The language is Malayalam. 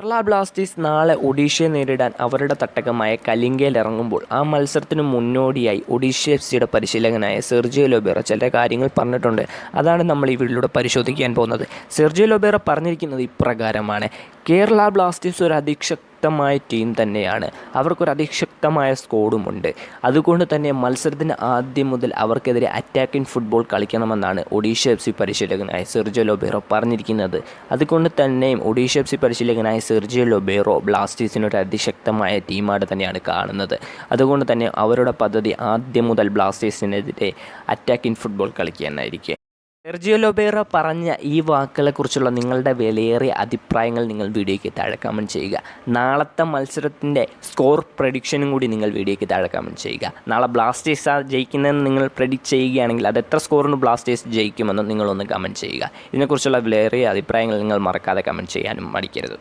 കേരള ബ്ലാസ്റ്റേഴ്സ് നാളെ ഒഡീഷയെ നേരിടാൻ അവരുടെ തട്ടകമായ കലിംഗയിൽ ഇറങ്ങുമ്പോൾ ആ മത്സരത്തിന് മുന്നോടിയായി ഒഡീഷ എഫ് സിയുടെ പരിശീലകനായ സെർജിയോ ലൊബേറ ചില കാര്യങ്ങൾ പറഞ്ഞിട്ടുണ്ട്. അതാണ് നമ്മൾ ഈ വീട്ടിലൂടെ പരിശോധിക്കാൻ പോകുന്നത്. സെർജിയോ ലൊബേറ പറഞ്ഞിരിക്കുന്നത് ഇപ്രകാരമാണ്. കേരള ബ്ലാസ്റ്റേഴ്സ് ഒരു അതിശക്തമായ ടീം തന്നെയാണ്. അവർക്കൊരു അതിശക്തമായ സ്കോഡുമുണ്ട്. അതുകൊണ്ട് തന്നെ മത്സരത്തിന് ആദ്യം മുതൽ അവർക്കെതിരെ അറ്റാക്കിംഗ് ഫുട്ബോൾ കളിക്കണമെന്നാണ് ഒഡീഷ എഫ് സി പരിശീലകനായ സെർജിയോ ലൊബേറോ പറഞ്ഞിരിക്കുന്നത്. അതുകൊണ്ട് തന്നെയും ഒഡീഷ എഫ് സി പരിശീലകനായ സെർജിയോ ലൊബേറോ ബ്ലാസ്റ്റേഴ്സിനൊരു അതിശക്തമായ ടീമായിട്ട് തന്നെയാണ് കാണുന്നത്. അതുകൊണ്ട് തന്നെ അവരുടെ പദ്ധതി ആദ്യം മുതൽ ബ്ലാസ്റ്റേഴ്സിനെതിരെ അറ്റാക്കിംഗ് ഫുട്ബോൾ കളിക്കാനായിരിക്കും സെർജിയോ ലൊബേറ പറഞ്ഞ ഈ വാക്കുകളെക്കുറിച്ചുള്ള നിങ്ങളുടെ വിലയേറിയ അഭിപ്രായങ്ങൾ നിങ്ങൾ വീഡിയോയ്ക്ക് താഴെ കമന്റ് ചെയ്യുക. നാളത്തെ മത്സരത്തിന്റെ സ്കോർ പ്രഡിക്ഷനും കൂടി നിങ്ങൾ വീഡിയോയ്ക്ക് താഴെ കമന്റ് ചെയ്യുക. നാളെ ബ്ലാസ്റ്റേഴ്സ് ജയിക്കുന്നതെന്ന് നിങ്ങൾ പ്രഡിക്റ്റ് ചെയ്യുകയാണെങ്കിൽ അത് എത്ര സ്കോറിന് ബ്ലാസ്റ്റേഴ്സ് ജയിക്കുമെന്ന് നിങ്ങളൊന്ന് കമന്റ് ചെയ്യുക. ഇതിനെക്കുറിച്ചുള്ള വിലയേറിയ അഭിപ്രായങ്ങൾ നിങ്ങൾ മറക്കാതെ കമന്റ് ചെയ്യാനും മടിക്കരുത്.